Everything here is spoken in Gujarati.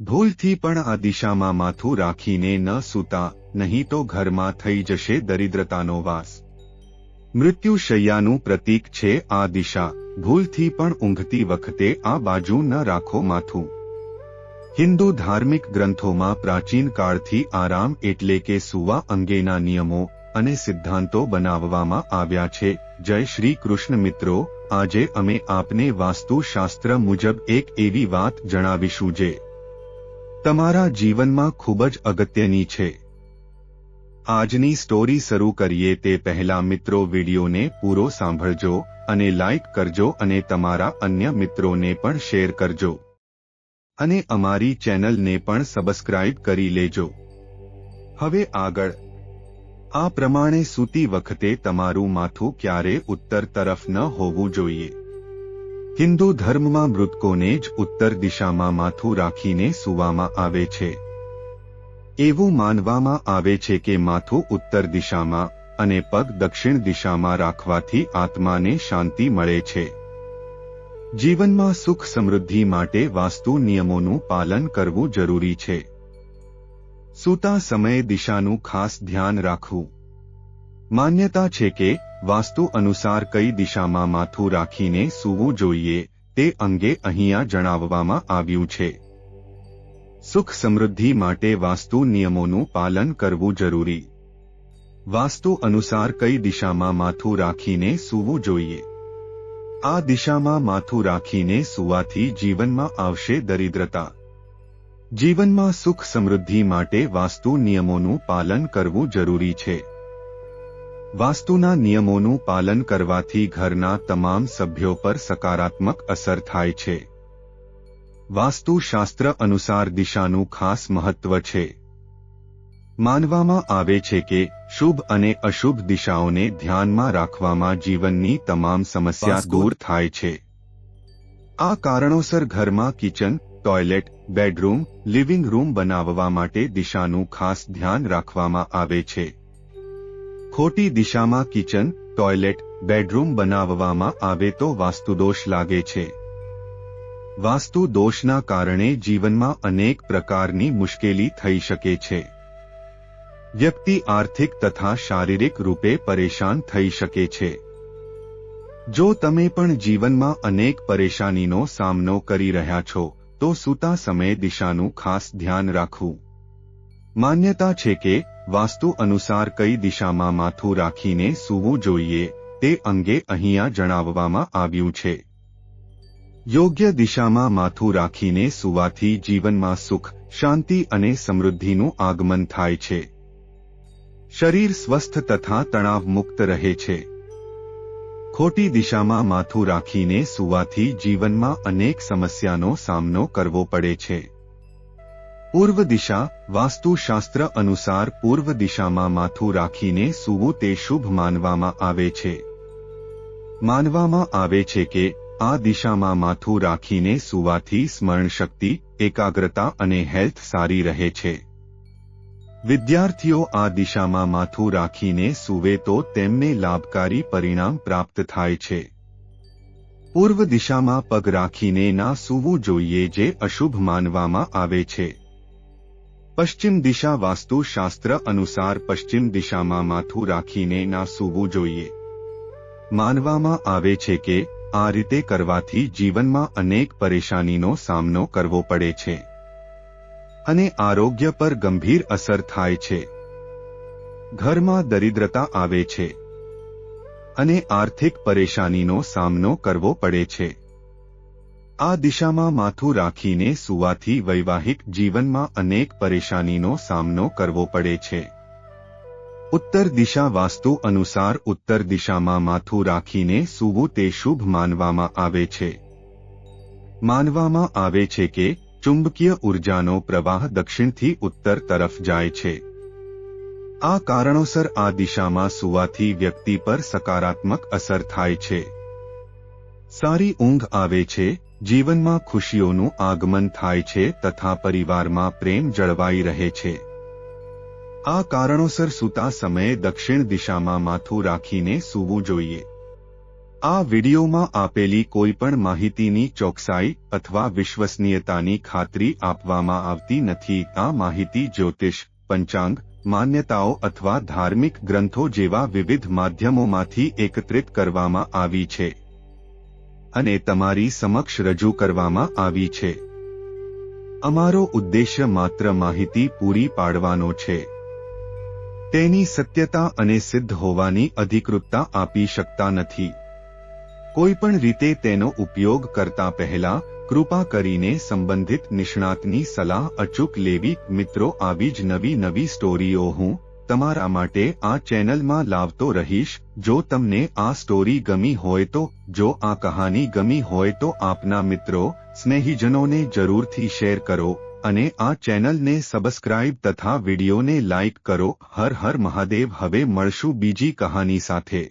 ભૂલથી પણ આ દિશામાં માથું રાખીને ન સૂતા, નહીં તો ઘરમાં થઈ જશે દરિદ્રતાનો વાસ. મૃત્યુશૈયાનું પ્રતીક છે આ દિશા. ભૂલથી પણ ઊંઘતી વખતે આ બાજુ ન રાખો માથું. હિન્દુ ધાર્મિક ગ્રંથોમાં પ્રાચીન કાળથી આરામ એટલે કે સુવા અંગેના નિયમો અને સિદ્ધાંતો બનાવવામાં આવ્યા છે. જય શ્રી કૃષ્ણ મિત્રો, આજે અમે આપને વાસ્તુશાસ્ત્ર મુજબ એક એવી વાત જણાવીશું જે તમારા જીવનમાં ખૂબ જ અગત્યની છે. આજની સ્ટોરી શરૂ કરીએ તે પહેલા મિત્રો વિડીયોને પૂરો સાંભળજો અને લાઇક કરજો અને તમારા અન્ય મિત્રોને પણ શેર કરજો. અને અમારી ચેનલને પણ સબસ્ક્રાઇબ કરી લેજો. હવે આગળ. આ પ્રમાણે સૂતી વખતે તમારું માથું ક્યારે ઉત્તર તરફ ન હોવું જોઈએ. હિન્દુ ધર્મમાં મૃતકોને જ ઉત્તર દિશામાં માથું રાખીને સૂવામાં આવે છે. એવું માનવામાં આવે છે કે માથું ઉત્તર દિશામાં અને પગ દક્ષિણ દિશામાં રાખવાથી આત્માને શાંતિ મળે છે. જીવનમાં સુખ સમૃદ્ધિ માટે વાસ્તુ નિયમોનું પાલન કરવું જરૂરી છે. સૂતા સમયે દિશાનું ખાસ ધ્યાન રાખવું. માન્યતા છે કે વાસ્તુ અનુસાર કઈ દિશામાં માથું રાખીને સૂવું જોઈએ તે અંગે અહીંયા જણાવવામાં આવ્યું છે. સુખ સમૃદ્ધિ માટે વાસ્તુ નિયમોનું પાલન કરવું જરૂરી. વાસ્તુ અનુસાર કઈ દિશામાં માથું રાખીને સૂવું જોઈએ. આ દિશામાં માથું રાખીને સૂવાથી જીવનમાં આવશે દરિદ્રતા. જીવનમાં સુખ સમૃદ્ધિ માટે વાસ્તુ નિયમોનું પાલન કરવું જરૂરી છે. વાસ્તુના નિયમોનું પાલન કરવાથી ઘરના તમામ સભ્યો પર સકારાત્મક અસર થાય છે. વાસ્તુશાસ્ત્ર અનુસાર દિશાનું ખાસ મહત્વ છે. માનવામાં આવે છે કે શુભ અને અશુભ દિશાઓને ધ્યાનમાં રાખવામાં જીવનની તમામ સમસ્યા દૂર થાય છે. આ કારણોસર ઘરમાં kitchen toilet bedroom living room બનાવવા માટે દિશાનું ખાસ ધ્યાન રાખવામાં આવે છે. ખોટી દિશામાં કિચન, ટોયલેટ, બેડરૂમ બનાવવામાં આવે તો વાસ્તુદોષ લાગે છે. વાસ્તુ દોષના કારણે જીવનમાં અનેક પ્રકારની મુશ્કેલી થઈ શકે છે. વ્યક્તિ આર્થિક તથા શારીરિક રૂપે પરેશાન થઈ શકે છે. જો તમે પણ જીવનમાં અનેક પરેશાનીનો સામનો કરી રહ્યા છો, તો સૂતા સમયે દિશાનું ખાસ ધ્યાન રાખવું. માન્યતા છે કે વાસ્તુ અનુસાર કઈ દિશામાં માથું રાખીને સૂવું જોઈએ તે અંગે અહીંયા જણાવવામાં આવ્યું છે. યોગ્ય દિશામાં માથું રાખીને સૂવાથી જીવનમાં સુખ, શાંતિ અને સમૃદ્ધિનું આગમન થાય છે. શરીર સ્વસ્થ તથા તણાવ મુક્ત રહે છે. ખોટી દિશામાં માથું રાખીને સૂવાથી જીવનમાં અનેક સમસ્યાનો સામનો કરવો પડે છે. પૂર્વ દિશા વાસ્તુશાસ્ત્ર અનુસાર પૂર્વ દિશામાં માથું રાખીને સૂવું તે શુભ માનવામાં આવે છે. માનવામાં આવે છે કે, આ દિશામાં માથું રાખીને સૂવાથી સ્મરણ શક્તિ એકાગ્રતા અને હેલ્થ સારી રહે છે. વિદ્યાર્થીઓ આ દિશામાં માથું રાખીને સૂવે તો તેમને લાભકારી પરિણામ પ્રાપ્ત થાય છે. પૂર્વ દિશામાં પગ રાખીને ના સૂવું જોઈએ જે અશુભ માનવામાં આવે છે. પશ્ચિમ દિશા વાસ્તુશાસ્ત્ર અનુસાર પશ્ચિમ દિશામાં માથું રાખીને ના સૂવું જોઈએ. માનવામાં આવે છે કે, આ રીતે કરવાથી જીવનમાં અનેક પરેશાનીનો સામનો કરવો પડે છે. અને આરોગ્ય પર ગંભીર અસર થાય છે. ઘરમાં દરિદ્રતા આવે છે. અને આર્થિક પરેશાનીનો સામનો કરવો પડે છે. આ દિશામાં માથું રાખીને સુવાથી વૈવાહિક જીવનમાં અનેક પરેશાનીનો સામનો કરવો પડે છે. ઉત્તર દિશા વાસ્તુ અનુસાર ઉત્તર દિશામાં માથું રાખીને સૂવું તે શુભ માનવામાં આવે છે. માનવામાં આવે છે કે, ચુંબકીય ઉર્જાનો પ્રવાહ દક્ષિણથી ઉત્તર તરફ જાય છે. આ કારણોસર આ દિશામાં સુવાથી વ્યક્તિ પર સકારાત્મક અસર થાય છે. સારી ઊંઘ આવે છે જીવનમાં ખુશીઓનું આગમન થાય છે તથા પરિવારમાં પ્રેમ જળવાઈ રહે છે. આ કારણોસર સૂતા સમયે દક્ષિણ દિશામાં માથું રાખીને સૂવું જોઈએ. આ વિડિયોમાં આપેલી કોઈ પણ માહિતીની ચોકસાઈ અથવા વિશ્વસનીયતાની ખાતરી આપવામાં આવતી નથી. આ માહિતી જ્યોતિષ, પંચાંગ, માન્યતાઓ અથવા ધાર્મિક ગ્રંથો જેવા વિવિધ માધ્યમોમાંથી એકત્રિત કરવામાં આવી છે. અને તમારી સમક્ષ રજૂ કરવામાં આવી છે. અમારો ઉદ્દેશ્ય માત્ર માહિતી પૂરી પાડવાનો છે. તેની સત્યતા અને સિદ્ધ હોવાની અધિકૃતતા આપી શકતા નથી. કોઈ પણ રીતે તેનો ઉપયોગ કરતા પહેલા કૃપા કરીને સંબંધિત નિષ્ણાતની સલાહ અચૂક લેવી. મિત્રો, આવી જ નવી નવી સ્ટોરીઓ હું તમારા માટે આ ચેનલમાં લાવતો રહીશ. જો તમને આ સ્ટોરી ગમી હોય તો, જો આ કહાની ગમી હોય તો આપના મિત્રો, સ્નેહીજનોને જરૂરથી શેર કરો અને આ ચેનલને સબસ્ક્રાઇબ તથા વિડીયોને લાઇક કરો. હર હર મહાદેવ. હવે મળશું બીજી કહાની સાથે.